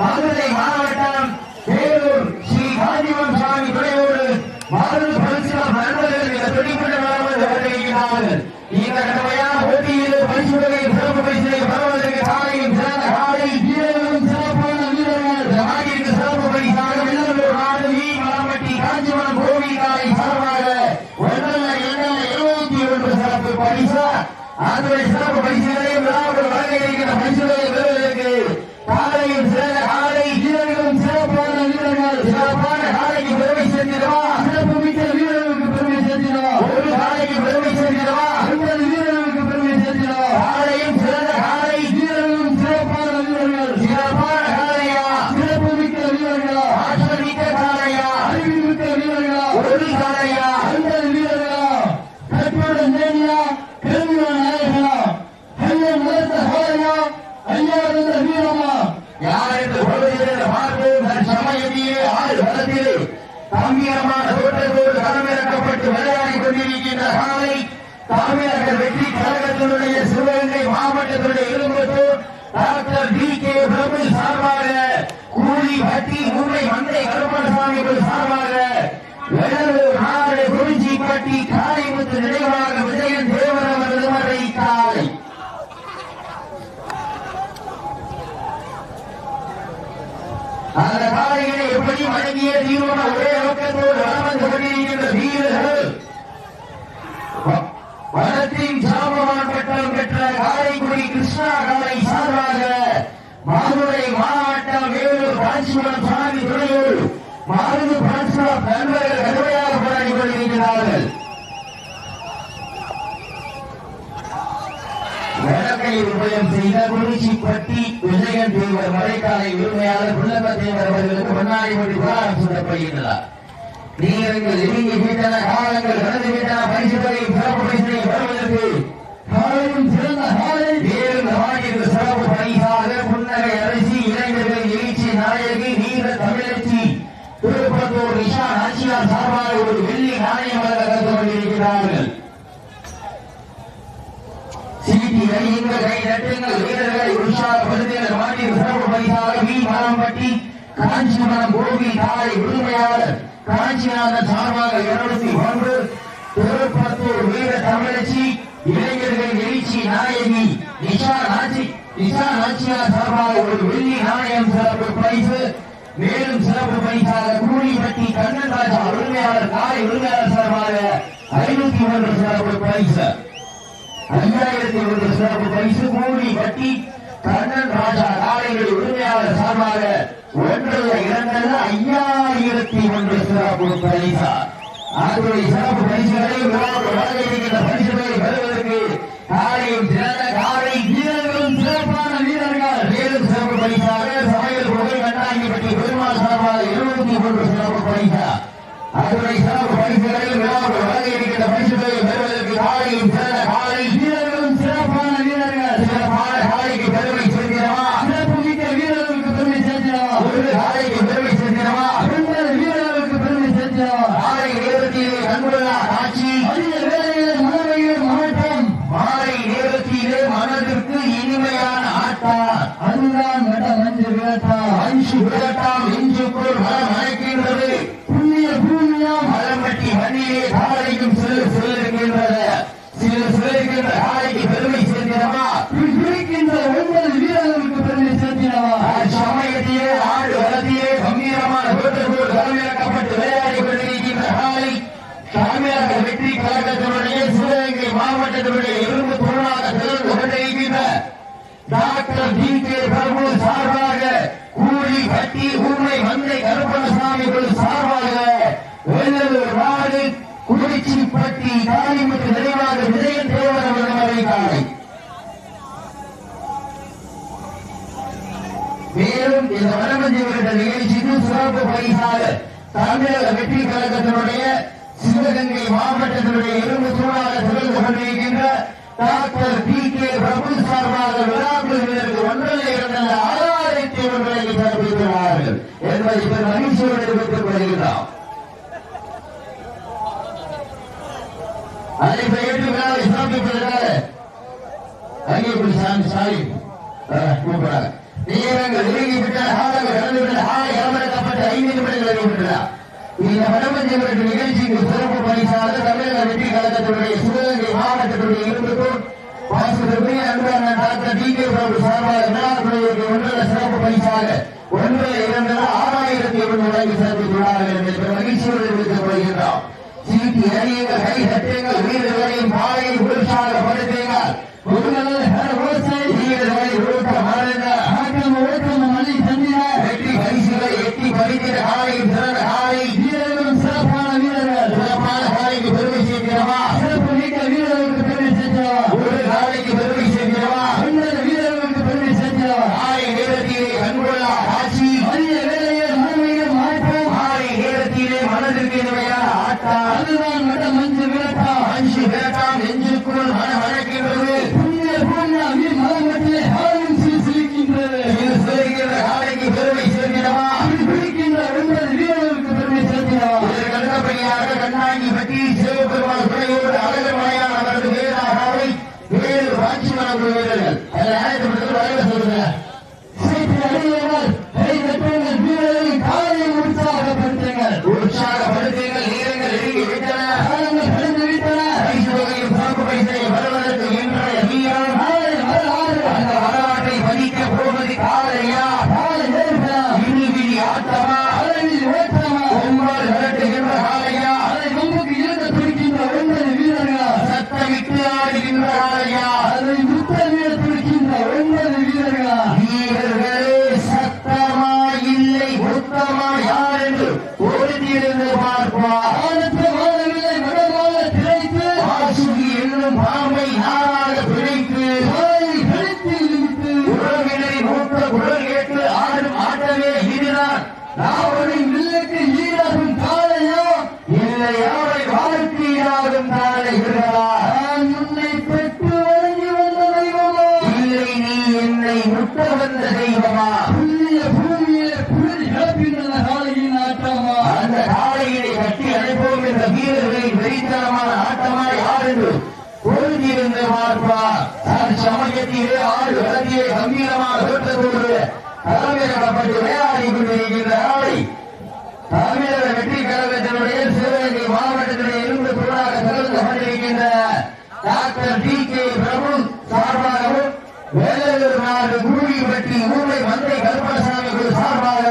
மதுரை மாவட்டம் வேலூர் ஸ்ரீ காஞ்சிபுரம் சுவாமி துணையோடு மருந்து பரிசுல நண்பர்கள் இந்த துடிப்பட்ட வளர்ந்து வருகிறார்கள் இந்த கடமையான போட்டியில் பரிசுகளை சிறப்பு பரிசுகளை பெறுவதற்கு காலையும் சிறந்த காலை வீரர்களும் சிறப்பான வீரர்கள் நாட்டிற்கு சிறப்பு பரிசாக வெள்ளலூர் நாடு வி மலம்பட்டி காஞ்சிபுரம் கோவில் காலை சார்பாக ஒன்றல்ல எண்ணல்ல எழுபத்தி ஒன்று சிறப்பு பரிசா அதனுடைய சிறப்பு பரிசுகளை விழாவில் வழங்க இருக்கிற பரிசுகளை பெறுவதற்கு காலையும் சிறந்த காலை வீரர்களும் சிறப்பான வீரர்கள் சிறப்பான காலைக்கு பெருமை சேர்த்திடவா சிறப்பு மிக்க வீரர்களுக்கு பெருமை சேர்த்திடவா ஒரு காலைக்கு பெருமை சேர்த்திடவா ஐம்பது வீரர்களுக்கு பெருமை சேர்த்திடவா காலையும் சிறந்த காலை வீரர்களும் சிறப்பான வீரர்கள் சிறப்பான காலையா சிறப்பு மிக்க வீரர்களா ஆற்றல் மிக்க காலையா அறிவு மிக்க வீரர்களா ஒரு காலையா ஐம்பது வீரர்களா கற்போட நேரியா கேள்வியான நாயகனா ஐயா மலர்ந்த ஹோரையா ஐயா இருந்த வீரமா யார் என்று சொல்லுகிறேன் பார்ப்போம் தன் சமயத்திலே ஆறு களத்திலே கம்பீரமான தோற்றத்தோடு களமிறக்கப்பட்டு விளையாடி கொண்டிருக்கின்ற காலை தமிழக வெற்றி கழகத்தினுடைய சிவகங்கை மாவட்டத்தினுடைய Irumbathur doctor T K Prabhu சார்பாக கூலி வட்டி மந்தை கருப்பணசாமி சார்பாக வெள்ளலூர் நாடு குறிச்சிப்பட்டி காளிமுத்து நினைவாக விஜயன் தேவர் அவரது மறை காலை. அந்த காலையிலே எப்படி வழங்கிய தீர்மான ஒரே நோக்கத்தோடு வளம் வந்து கொண்டிருக்கின்ற வீரர்கள் வ- வனத்தின் சாபவான் பட்டம் பெற்ற காரைக்குடி கிருஷ்ணா காலை சார்பாக மாதுரை மாவட்டம் காஞ்சிபுரம் சாமி துணையோடு மருது பிரான்ஸ்லாப் நண்பர்கள் கடுமையாக போராடி கொண்டிருக்கிறார்கள். வழக்கை உபயம் செய்த குறிச்சிப்பட்டி விஜயன் தேவர் மழைக்காலை உரிமையாளர் புல்லப்ப தேவர் அவர்களுக்கு முன்னாடி கொண்டு புகாரம் சொல்லப்படுகின்றனர் நீரங்கள் இறுங்கி விட்டன காலங்கள் கடந்து விட்டன பரிசுகளை சிறப்பு பரிசுகளை பெறுவதற்கு காலையும் சிறந்த காலை வேறு நாட்டிற்கு சிறப்பு பரிசாக புன்னகை அரசி இளைஞர்கள் எழுச்சி நாயகி வீர தமிழச்சி திருப்பத்தூர் நிஷா நாச்சியார் சார்பாக ஒரு வெள்ளி நாணயம் வழங்க கலந்து கொண்டிருக்கிறார்கள் சீட்டி அடியுங்கள் வீரர்களை உற்சாகப்படுத்துங்கள் மாட்டின் சிறப்பு பரிசாக வி மரம்பட்டி காஞ்சிபுரம் கோபி தாய் உரிமையாளர் காஞ்சிநாதன் சார்பாக இருநூத்தி ஒன்று திருப்பத்தூர் வீர தமிழச்சி இளைஞர்கள் எழுச்சி நாயகி நிஷா நாச்சி நிஷா நாச்சியார் சார்பாக ஒரு வெள்ளி நாணயம் சிறப்பு பரிசு மேலும் சிறப்பு பரிசாக கூலிப்பட்டி கண்ணன் ராஜா உரிமையாளர் தாய் உரிமையாளர் சார்பாக ஐநூத்தி ஒன்று சிறப்பு பரிசு. ஐயாயிரத்தி ஒன்று சிறப்பு பரிசு கூலி கட்டி கண்ணன் ராஜா காலைகள் உரிமையாளர் சார்பாக ஒன்றல்ல இரண்டல்ல ஐயாயிரத்தி ஒன்று சிறப்பு பரிசா. அதனுடைய சிறப்பு பரிசுகளை உலகம் வழங்கியிருக்கின்ற பரிசுகளை பெறுவதற்கு காலையும் சிறந்த காலை வீரர்களும் சிறப்பான வீரர்கள். மேலும் சிறப்பு பரிசாக சமையல் புகழ் பற்றி பெருமாள் சார்பாக இருபத்தி ஒன்று சிறப்பு பரிசா. அதனுடைய சிறப்பு பரிசுகளை உலகம் வழங்கியிருக்கின்ற பரிசுகளை பெறுவதற்கு காலையும் சிறந்த দু হাজার வெள்ளலூர் நாடு குறிச்சிப்பட்டி காளிமுத்து நினைவாக விஜயன் தேவர் அவர்கள் காலை மேலும் இந்த வனமஞ்சி வருட நிகழ்ச்சிக்கு சிறப்பு பரிசாக தமிழக வெற்றி கழகத்தினுடைய சிவகங்கை மாவட்டத்தினுடைய இரும்பு சூழலாக திகழ்ந்து கொண்டிருக்கின்ற டாக்டர் பி கே பிரபு சார்பாக விழாக்குழுவினருக்கு ஒன்றரை இரண்டு ஆறாயிரத்தி ஒன்றை தரப்பிக்கிறார்கள் என்பதை இப்ப மகிழ்ச்சியோடு தெரிவித்துக் கொள்கிறோம் அதை பெயர்த்துக்கிறார் சமர்ப்பிப்பதற்காக அங்கே இப்படி சாமி சாரி. கூப்பிடாத நேரங்கள் நெருங்கி விட்ட காலங்கள் கடந்து விட்ட ஆலை அமர்க்கப்பட்ட ஐந்து நிமிடங்கள் அறிவிட்டுள்ளா இந்த வடமஞ்சவரது நிகழ்ச்சிக்கு சிறப்பு பரிசாளர் தமிழக வெற்றி கழகத்தினுடைய சிவகங்கை மாவட்டத்தினுடைய இருந்துக்கும் வாசகத்திற்கு அன்பான டாக்டர் டி கே பிரபு சார்பாக விழாக்குழுவிற்கு ஒன்றரை சிறப்பு பரிசாக ஒன்றரை இரண்டு ஆறாயிரத்தி இருநூறு ரூபாய் சிறப்பித்துள்ளார்கள் என்ற மகிழ்ச்சியோடு எடுத்துக் கொள்கின்றோம். சீட்டி அறியுங்கள் கை தட்டுங்கள் வீரர்களையும் பாலையை உற்சாகப்படுத்துங்கள் على آدم تدل على பொருத்தியிருந்து பார்ப்பார் பார்ப்பார் அந்த சமயத்திலே ஆடு வளர்த்தியை கம்பீரமாக தோற்றத்தோடு தலைமையிடப்பட்டு விளையாடி கொண்டிருக்கின்ற ஆளை தமிழக வெற்றி கழகத்தினுடைய சிவகங்கை மாவட்டத்திலே இருந்து பொருளாக திறந்து கொண்டிருக்கின்ற டாக்டர் டி கே பிரபு சார்பாகவும் வேலூர் நாடு குருவிப்பட்டி ஊரை மந்தை கருப்பணசாமி குழு சார்பாக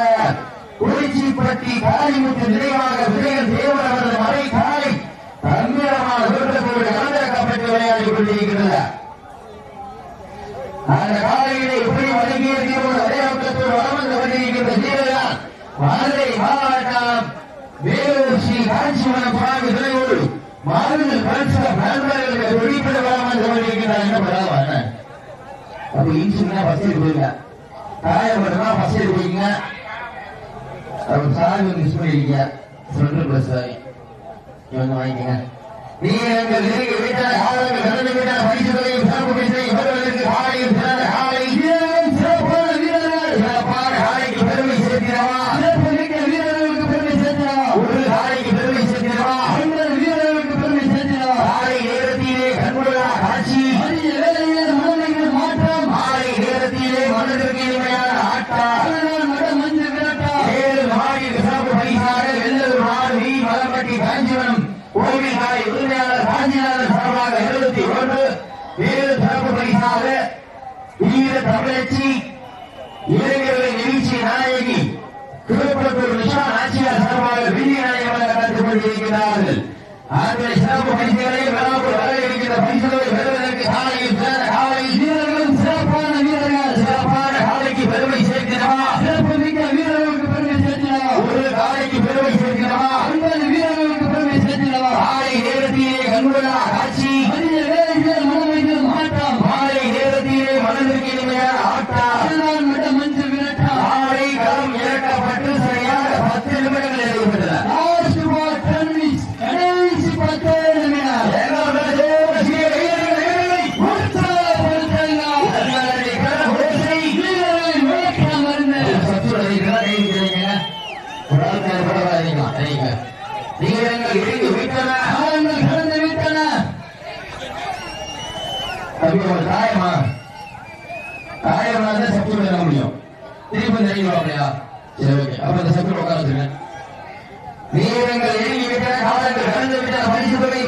குறிச்சிப்பட்டி காளிமுத்து நினைவாக விஜயன் தேவர் அவரது மறை காலை தந்திரமாக விருப்பத்தோடு கலந்திறக்கப்பட்டு விளையாடி கொண்டிருக்கின்றனர். அந்த காலையிலே இப்படி வழங்கியிருக்கிறோம் ஒரே பக்கத்தில் வளர்ந்து கொண்டிருக்கின்ற வீரர்கள் மதுரை மாவட்டம் வேலூர் ஸ்ரீ காஞ்சிபுரம் சுவாமி துணையோடு மருந்து பரிசு நண்பர்களுக்கு வெளிப்பட வளம் வந்து என்ன பரவாயில்ல அப்ப இன்சுலினா ஃபர்ஸ்ட் எய்ட் போயிருங்க காயப்பட்டா ஃபர்ஸ்ட் அவர் சார்ஜ் மிஸ் பண்ணிருக்கீங்க சென்ட்ரல் பிளஸ் வாங்கி இவங்க வாங்கிக்கங்க. நீங்க எங்கள் நெருங்கி வீட்டால் ஆளுங்க கடந்து வீட்டால் பரிசுகளையும் சிறப்பு அப்படி ஒரு காயமா காயமா இருந்தா சக்தி பண்ண முடியும் திருப்பி தெரியும் அப்படியா சரி ஓகே. அப்ப இந்த சக்தி உட்கார வச்சிருக்கேன் நீங்க எங்கள் எழுதி விட்ட காலங்கள் கடந்து விட்ட பரிசு தொகை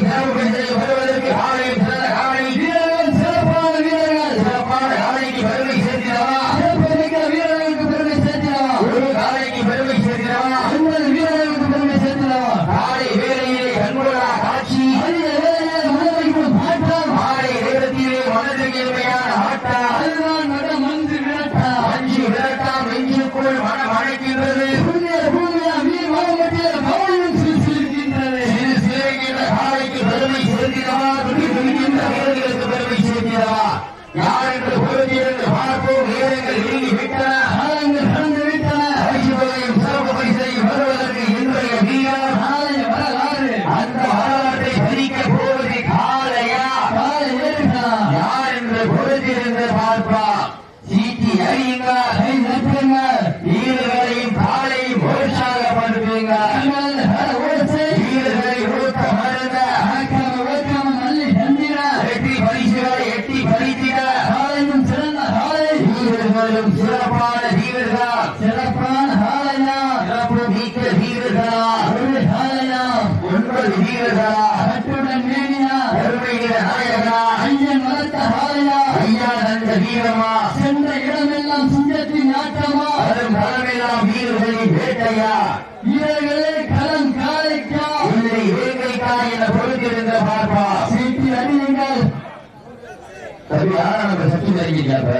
நம்பர் சக்தி இறங்கிட்டியா இப்ப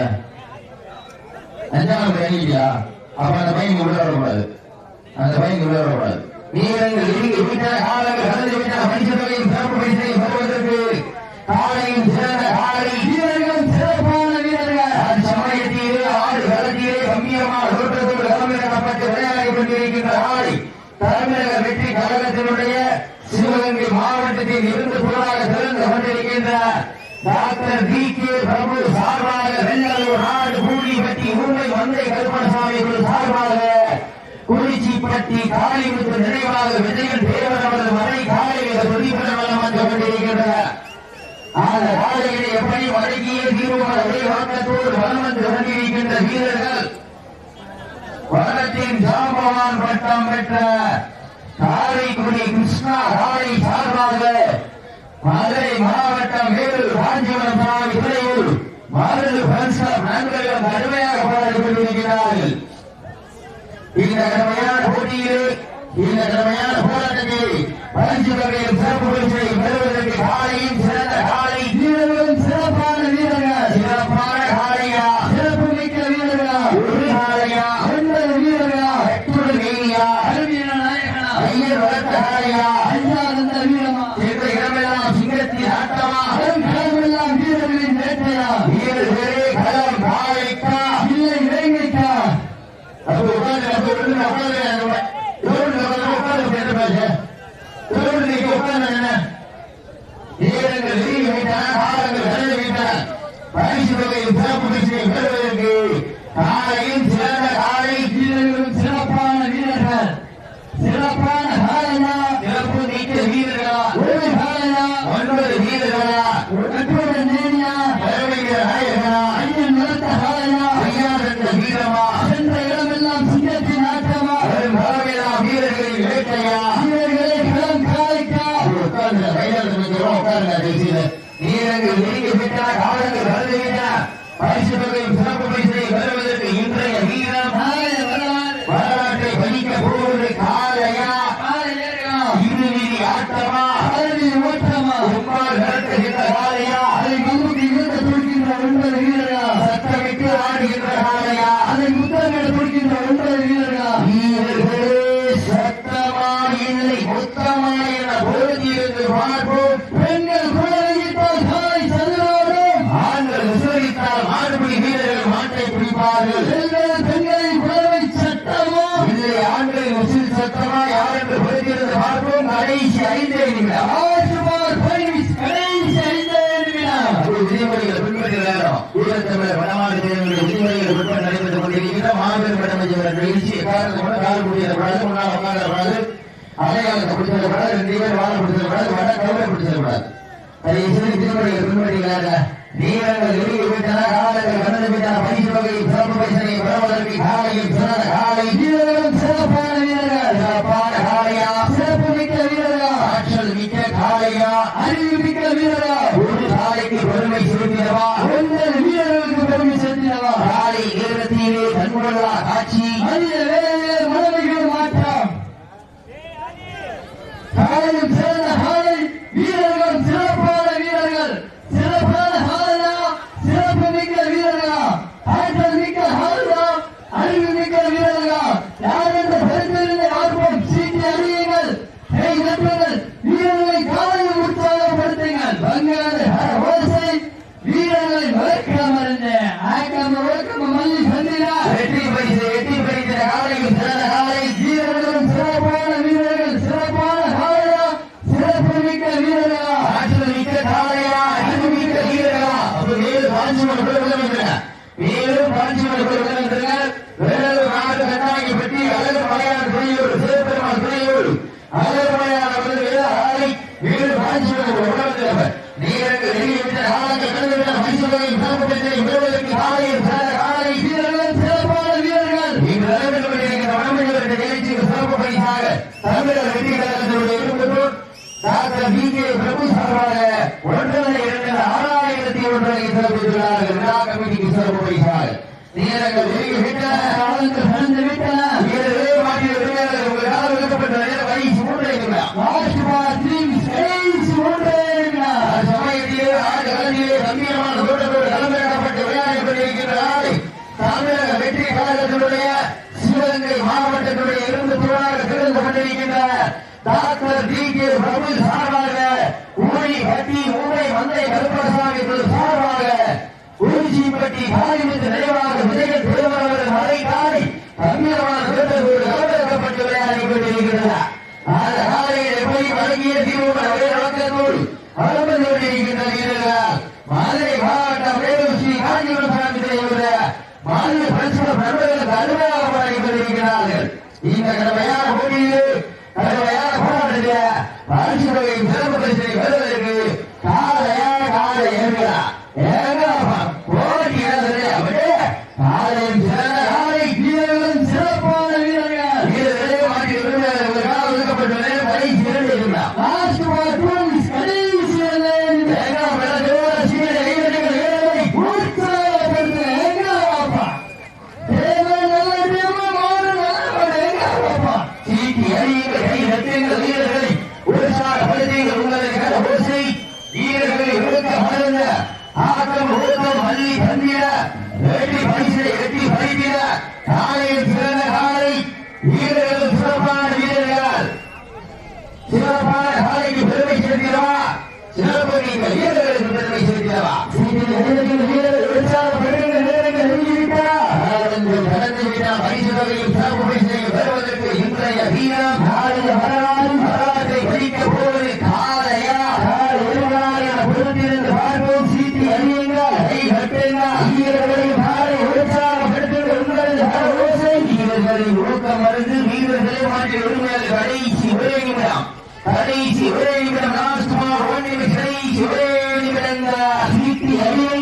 அஞ்சாம் நம்பர் இறங்கிட்டியா அப்ப அந்த பையன் உள்ள வரக்கூடாது. அந்த பையன் உள்ள வரக்கூடாது. வீரங்கள் வெற்றி கழகத்தினுடைய சிவகங்கை மாவட்டத்தில் இருந்து புலனாக திறந்து கொண்டிருக்கின்ற டாக்டர் டி கட்டி காலை விடுப்பு நினைவாக விஜயன் தேவரவரது வரை காலையில் துணிபுரவலம் வந்து கொண்டிருக்கின்றன ஆக காலையில் எப்படி வழங்கிய தீர்வுகள் ஒரே வழக்கத்தோடு வலம் வந்து கொண்டிருக்கின்ற வீரர்கள் வளத்தின் ஜாம்பவான் பட்டம் பெற்ற காரைக்குடி கிருஷ்ணா காரை சார்பாக மதுரை மாவட்டம் வேலூர் காஞ்சிபுரம் சாலை துறையூர் மாரது பன்சார் நண்பர்கள் அருமையாக போராடி கொண்டிருக்கிறார்கள் இந்த கடமையான போட்டியிலே இந்த கடமையான போராட்டத்தில் பயிற்சி வகையில் சிறப்பு பயிற்சியை பெறுவதற்கு காலையும் சிறந்த காலை வீரர்களும் சிறப்பான வீரர்கள்? சிறப்பான காலையா? சிறப்பு மிக்க வீரர்களா? ஒரு காலையா? ஒன்பது வீரர்களா? எட்டுடன் வீரியா அருமையான அடையாளத்தை மட்டும் கால் பிடிச்சிடக்கூடாது முன்னால் உட்காரக்கூடாது அடையாளத்தை பிடிச்சிடக்கூடாது வட கவலை பிடிச்சிடக்கூடாது தயவுசெய்து திருமணிகள் பின்பற்றீங்களா நீளங்கள் வெளியே விட்டன காலங்கள் கடந்து வகை சிறப்பு பரிசனை பெறுவதற்கு காலையில் காலை Amen. தமிழக வெற்றி கழகத்தினுடைய சிவகங்கை மாவட்டத்தினுடைய இரண்டு தோழாக திறந்து கொண்டிருக்கின்ற டாக்டர் டி கே பிரபு சார்பாக ஊழி கட்டி ஊரை மந்தை கருப்பசாமி சார்பாக குருஜிப்பட்டி காலிமித்து நிறைவாக விஜய திருமணம் மலை காலை கம்மியமான கலவரப்பட்டு விளையாடி கொண்டிருக்கிறார். அந்த காலையில் போய் வழங்கிய திமுக மாவட்டம் ஸ்ரீ காஞ்சிபுரம் பாலிய பரிசுகள் பல்வேறு தருமையாளர்களாக தெரிவிக்கிறார்கள். இந்த கடமையான பூமியிலே கடமையான போராட்டத்திலே பரிசுகளின் சிறப்பு பரிசை பெறுவதற்கு காலையா காலை ஏற்கிறார் காலையில் சிறந்த ಹರೈ ಶಿವರೇ ನಿಮಿಡ ಮನಸ್ಸುಮ ಹೋಗಿ ಹರೈ ಶಿವರೇ ನಿಮಿಡಂದ ಪ್ರೀತಿ ಹರಿಯೇ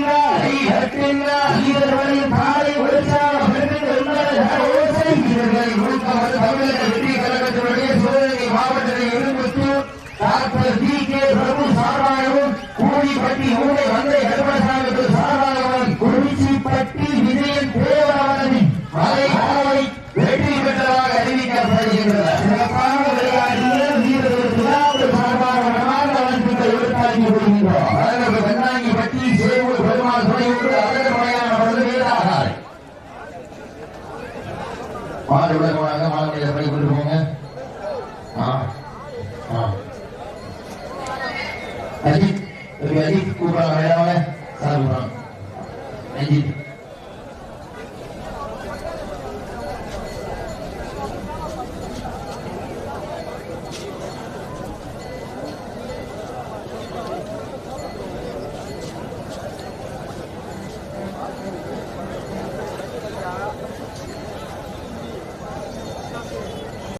மாடுவிட அதற்கு முறையான பொழுது போனாங்க மாடுவிட போய் கொண்டு போங்க.